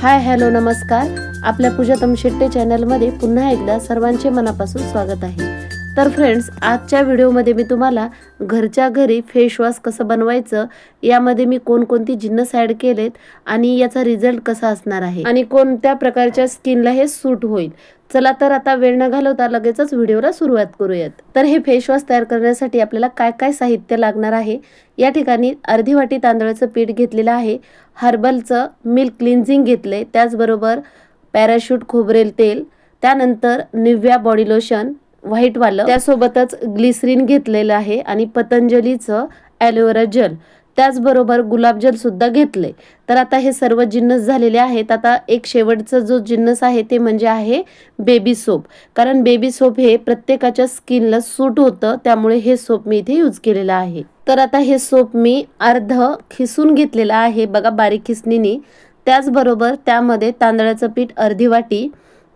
Hi hello नमस्कार. आपल्या पूजातम शेट्टे चॅनलमध्ये पुन्हा एकदा सर्वांचे मनापासून स्वागत आहे. तर फ्रेंड्स आजच्या व्हिडिओमध्ये मी तुम्हाला घरच्या घरी फेशवॉश कसं बनवायचं यामध्ये मी कोणकोणती जिन्नस ॲड केलेत आणि याचा रिझल्ट कसा असणार आहे आणि कोणत्या प्रकारच्या स्किनला हे सूट होईल. चला तर आता वेळ न घालवता लगेचच व्हिडिओला सुरुवात करूयात. तर हे फेसवॉश तयार करण्यासाठी आपल्याला काय काय साहित्य लागणार आहे? या ठिकाणी अर्धी वाटी तांदळाचं पीठ घेतलेलं आहे. हर्बलचं मिल्क क्लिन्झिंग घेतले त्याचबरोबर पॅराशूट खोबरेल तेल. त्यानंतर निव्या बॉडी लोशन व्हाईटवालं त्यासोबतच ग्लिसरीन घेतलेलं आहे आणि पतंजलीचं ॲलोवेरा जेल. त्याचबरोबर गुलाबजल सुद्धा घेतले तर आता हे सर्व जिन्नस झालेले आहेत. आता एक शेवटचा जो जिन्नस आहे ते म्हणजे आहे बेबी सोप कारण बेबी सोप हे प्रत्येकाच्या स्किनला सूट होतं. त्यामुळे हे सोप मी इथे यूज केलेलं आहे. तर आता हे सोप मी अर्ध खिसून घेतलेलं आहे. बघा बारीक खिसणीने. त्याचबरोबर त्यामध्ये तांदळाचं पीठ अर्धी वाटी.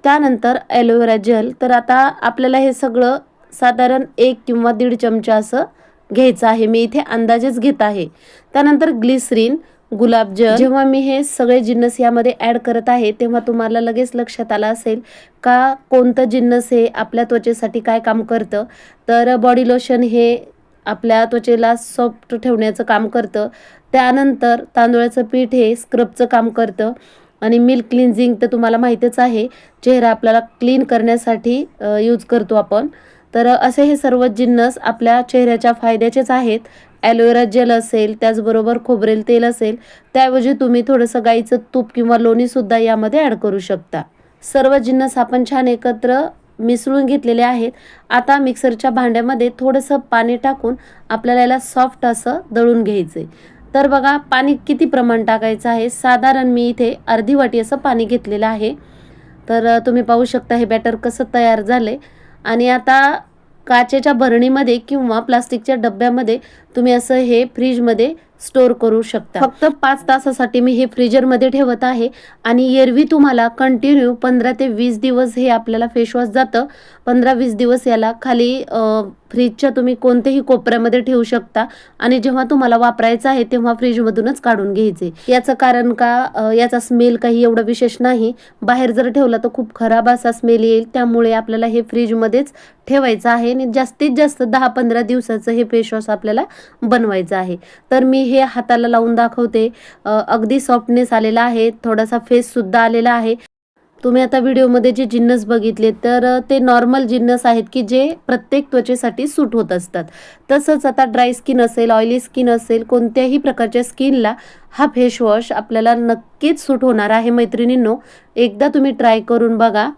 त्यानंतर ॲलोवेरा जेल तर आता आपल्याला हे सगळं साधारण एक किंवा दीड चमचा असं घ्यायचं आहे. मी इथे अंदाजेच घेत आहे. त्यानंतर ग्लिसरीन गुलाबजल. जेव्हा मी हे सगळे जिन्नस यामध्ये ॲड करत आहे तेव्हा तुम्हाला लगेच लक्षात आलं असेल का कोणतं जिन्नस हे आपल्या त्वचेसाठी काय काम करतं? तर बॉडी लोशन हे आपल्या त्वचेला सॉफ्ट ठेवण्याचं काम करतं. त्यानंतर तांदूळाचं पीठ हे स्क्रबचं काम करतं. आणि मिल्क क्लिन्झिंग तर तुम्हाला माहीतच आहे. चेहरा आपल्याला क्लीन करण्यासाठी यूज करतो आपण. तर असे हे सर्व जिन्नस आपल्या चेहऱ्याच्या फायद्याचेच आहेत. ॲलोवेरा जेल असेल त्याचबरोबर खोबरेल तेल असेल त्याऐवजी तुम्ही थोडंसं गाईचं तूप किंवा लोणीसुद्धा यामध्ये ॲड करू शकता. सर्व जिन्नस आपण छान एकत्र मिसळून घेतलेले आहेत. आता मिक्सरच्या भांड्यामध्ये थोडंसं पाणी टाकून आपल्याला याला सॉफ्ट असं दळून घ्यायचं आहे तर बघा पाणी किती प्रमाण टाकायचं आहे? साधारण मी इथे अर्धी वाटी असं पाणी घेतलेलं आहे. तर तुम्ही पाहू शकता हे बॅटर कसं तयार झालं आहे आणि आता काचेच्या भरणीमध्ये किंवा प्लास्टिकच्या डब्यामध्ये तुम्ही असं हे फ्रीजमध्ये स्टोअर करू शकता. फक्त पाच तासासाठी मी हे फ्रीजरमध्ये ठेवत आहे आणि एरवी तुम्हाला कंटिन्यू पंधरा ते वीस दिवस हे आपल्याला फेसवॉश जातं. पंधरा वीस दिवस याला खाली फ्रीजच्या तुम्ही कोणत्याही कोपऱ्यामध्ये ठेवू शकता. आणि जेव्हा तुम्हाला वापरायचं आहे तेव्हा फ्रीजमधूनच काढून घ्यायचे. याचं कारण का? याचा स्मेल काही एवढं विशेष नाही. बाहेर जर ठेवला तर खूप खराब असा स्मेल येईल. त्यामुळे आपल्याला हे फ्रीजमध्येच ठेवायचं आहे. आणि जास्तीत जास्त दहा पंधरा दिवसाचं हे फेसवॉश आपल्याला बनवायचं आहे. तर मी हे हाताला लावून दाखवते. अगदी सॉफ्टनेस आलेला आहे. थोडासा फेससुद्धा आलेला आहे. तुम्ही आता व्हिडिओमध्ये जे जिन्नस बघितले तर ते नॉर्मल जिन्नस आहेत की जे प्रत्येक त्वचेसाठी सूट होत असतात. तसंच आता ड्राय स्किन असेल ऑइली स्किन असेल कोणत्याही प्रकारच्या स्किनला हा फेशवॉश आपल्याला नक्कीच सूट होणार आहे मैत्रिणींनो. एकदा तुम्ही ट्राय करून बघा.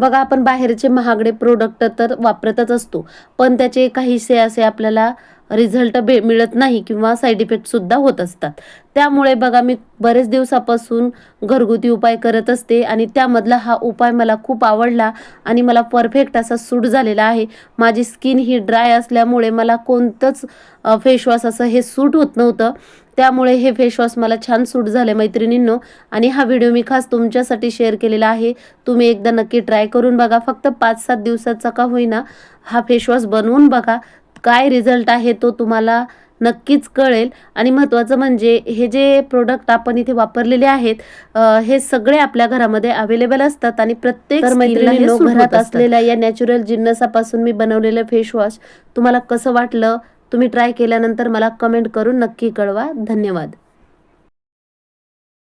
बघा आपण बाहेरचे महागडे प्रोडक्ट तर वापरतच असतो. पण त्याचे काहीसे असे आपल्याला रिझल्ट भे मिळत नाही किंवा साईड इफेक्टसुद्धा होत असतात. त्यामुळे बघा मी बरेच दिवसापासून घरगुती उपाय करत असते आणि त्यामधला हा उपाय मला खूप आवडला आणि मला परफेक्ट असा सूट झालेला आहे. माझी स्किन ही ड्राय असल्यामुळे मला कोणतंच फेसवॉश असं हे सूट होत नव्हतं. त्यामुळे हे फेसवॉश मला छान सूट झाले मैत्रिणींनो. आणि हा व्हिडिओ मी खास तुमच्यासाठी शेअर केलेला आहे. तुम्ही एकदा नक्की ट्राय करून बघा. फक्त पाच सात दिवसाचा का होईना हा फेसवॉश बनवून बघा. काय रिझल्ट आहे तो तुम्हाला नक्कीच कळेल. आणि महत्त्वाचं म्हणजे हे जे प्रोडक्ट आपण इथे वापरलेले आहेत हे सगळे आपल्या घरामध्ये अवेलेबल असतात आणि प्रत्येक घरात असलेल्या या नॅचरल जिन्नसापासून मी बनवलेलं फेसवॉश तुम्हाला कसं वाटलं? तुम्ही ट्राय केल्यानंतर मला कमेंट करून नक्की कळवा. धन्यवाद.